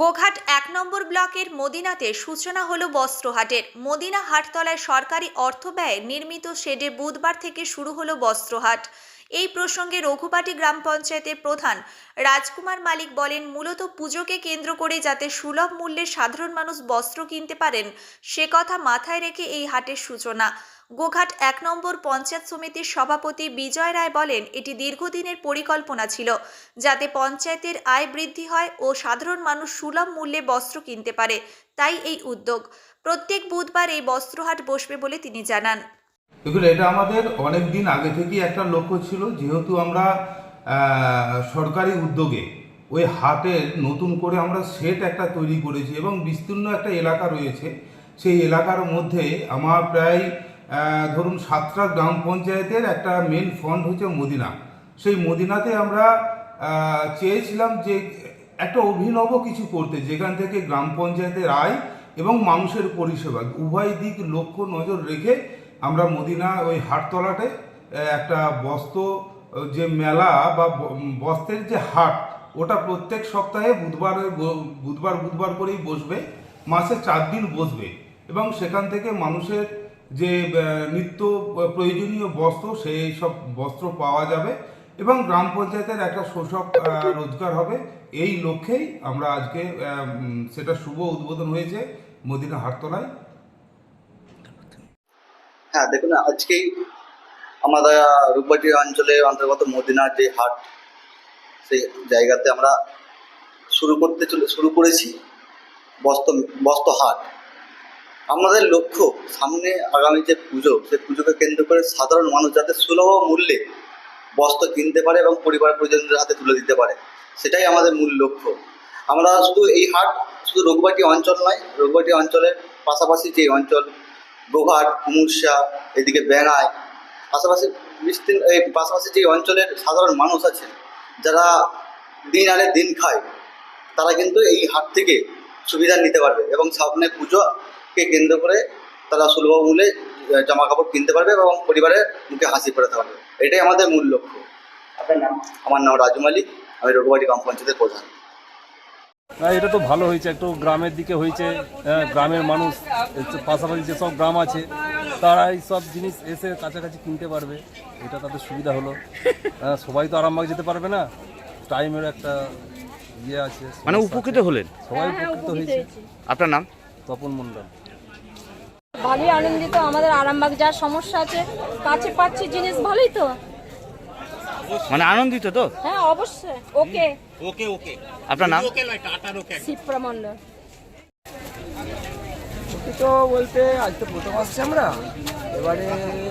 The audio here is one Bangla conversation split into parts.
গোঘাট এক নম্বর ব্লকের মদিনাতে সূচনা হলো বস্ত্রহাটের। মদিনা হাটতলায় সরকারি অর্থ ব্যয়ে নির্মিত শেডে বুধবার থেকে শুরু হলো বস্ত্রহাট। এই প্রসঙ্গে রঘুপাটি গ্রাম পঞ্চায়েতের প্রধান রাজকুমার মালিক বলেন, মূলত পুজোকে কেন্দ্র করে যাতে সুলভ মূল্যে সাধারণ মানুষ বস্ত্র কিনতে পারেন, সে কথা মাথায় রেখে এই হাটের সূচনা। গোঘাট এক নম্বর পঞ্চায়েত সমিতির সভাপতি বিজয় রায় বলেন, এটি দীর্ঘদিনের পরিকল্পনা ছিল যাতে পঞ্চায়েতের আয় বৃদ্ধি হয় ও সাধারণ মানুষ সুলভ মূল্যে বস্ত্র কিনতে পারে, তাই এই উদ্যোগ। প্রত্যেক বুধবার এই বস্ত্রহাট বসবে বলে তিনি জানান। দেখুন, এটা আমাদের অনেক দিন আগে থেকেই একটা লক্ষ্য ছিল, যেহেতু আমরা সরকারি উদ্যোগে ওই হাটের নতুন করে আমরা সেট একটা তৈরি করেছি এবং বিস্তীর্ণ একটা এলাকা রয়েছে। সেই এলাকার মধ্যে আমার প্রায় ধরুন সাতটা গ্রাম পঞ্চায়েতের একটা মেন ফন্ড হচ্ছে মদিনা। সেই মদিনাতে আমরা চেয়েছিলাম যে একটা অভিনব কিছু করতে, যেখান থেকে গ্রাম পঞ্চায়েতের আয় এবং মানুষের পরিষেবা, উভয় দিক লক্ষ্য নজর রেখে আমরা মদিনা ওই হাটতলাতে আহ, একটা বস্ত্র যে মেলা বা বস্ত্রের যে হাট ওটা প্রত্যেক সপ্তাহে বুধবার বুধবার বুধবার করেই বসবে মাসে চার দিন বসবে। এবং সেখান থেকে মানুষের যে নিত্য প্রয়োজনীয় বস্ত্র সেই সব বস্ত্র পাওয়া যাবে। এবং গ্রাম পঞ্চায়েতের একটা শোষক রোজগার হবে। এই লক্ষ্যেই আমরা আজকে সেটা শুভ উদ্বোধন হয়েছে মদিনা হাটতলায়। হ্যাঁ দেখুন, আজকেই আমাদের রূপবাটি অঞ্চলের অন্তর্গত মদিনার যে হাট, সেই জায়গাতে আমরা শুরু করতে চলে, শুরু করেছি বস্ত্র বস্ত্র হাট। আমাদের লক্ষ্য সামনে আগামী যে পুজো, সেই পুজোকে কেন্দ্র করে সাধারণ মানুষ যাতে সুলভ মূল্যে বস্ত্র কিনতে পারে এবং পরিবার পরিজনদের হাতে তুলে দিতে পারে, সেটাই আমাদের মূল লক্ষ্য। আমরা শুধু এই হাট, শুধু রঘুবাটি অঞ্চল নয় রঘুবাটি অঞ্চলের পাশাপাশি যে অঞ্চল গোঘাট কুমুরসা এদিকে বেড়ায়। পাশাপাশি বিস্তীর্ণ এই পাশাপাশি যে অঞ্চলের সাধারণ মানুষ আছে যারা দিন আনে দিন খায় তারা কিন্তু এই হাট থেকে সুবিধা নিতে পারবে এবং সামনে পুজোকে কেন্দ্র করে তারা সুলভ মূল্যে জামা কাপড় কিনতে পারবে এবং পরিবারের মুখে হাসি ফোটাতে পারবে। এটাই আমাদের মূল লক্ষ্য। আপনার নাম? আমার নাম রাজু মালিক আমি রঘুবাড়ি গ্রাম পঞ্চায়েতের প্রধান। না এটা তো ভালো হয়েছে একটু গ্রামের দিকে হয়েছে হ্যাঁ, গ্রামের মানুষ পাশাপাশি যেসব গ্রাম আছে তারা এই সব জিনিস এসে কাছাকাছি কিনতে পারবে এটা তাদের সুবিধা হলো। হ্যাঁ, সবাই তো আরামবাগ যেতে পারবে না টাইমের একটা ইয়ে আছে মানে উপকৃত হলেন? সবাই উপকৃত হয়েছে। আপনার নাম? তপন মণ্ডল। ভালোই আনন্দিত আমাদের আরামবাগ যা সমস্যা আছে কাছে পাচ্ছি জিনিস ভালোই তো। মানে আনন্দিত তো? হ্যাঁ অবশ্যই। ওকে। ওকে ওকে। আপনার নাম? শিপ্রা মণ্ডল। উপকৃত বলতে আজ তো প্রথম আসছি আমরা। এবারে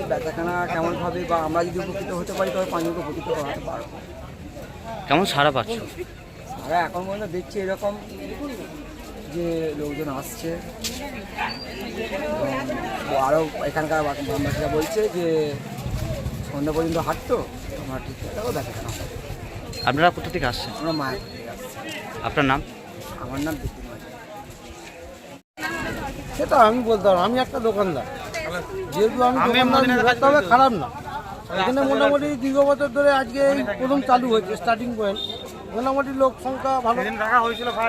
বেচাকেনা কেমনভাবে বা আমরা যদি উপকৃত হতে পারি তবে পাঁচজনকে উপকৃত করাতে পারব। কেমন সারা পাচ্ছ? আমরা এখন পর্যন্ত দেখছি এরকম যে লোকজন আসছে। আরও এখানকার বা- গ্রামবাসীরা বলছে যে সন্ধ্যা পর্যন্ত হাঁটতো আমরা ঠিক থাকো বেচাকেনা হবে। আপনারা কোথা থেকে আসছেন? আমরা মায়ের আপনার নাম? আমার নাম সেটা আমি বলতে পারব আমি একটা দোকানদার। যেহেতু আমি দোকানদার তবে খারাপ না। এখানে মোটামুটি দীর্ঘ বছর ধরে আজকে এই প্রথম চালু হয়েছে স্টার্টিং পয়েন্ট মোটামুটি লোক সংখ্যা ভালো।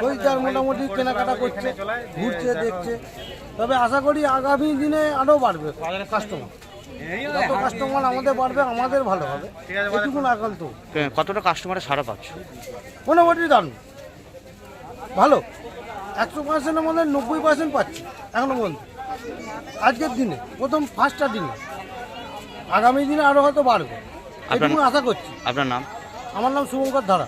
হয়েছে আর মোটামুটি কেনাকাটা করছে ঘুরছে দেখছে। তবে আশা করি আগামী দিনে আরও বাড়বে কাস্টমার যত কাস্টমার আমাদের বাড়বে আমাদের ভালো হবে। এটুকুন একান্ত কে- কতটা কাস্টমারে সারা পাচ্ছ? মোটামুটি দারুণ। ভালো। একশো পার্সেন্টের মধ্যে নব্বই পার্সেন্ট পাচ্ছি এখনও পর্যন্ত। আজকের দিনে প্রথম ফার্স্টটা দিনে। আগামী দিনে আরও হয়তো বাড়বে। এটুকু আশা করছি। আপনার নাম? আমার নাম শুভঙ্কর ধারা।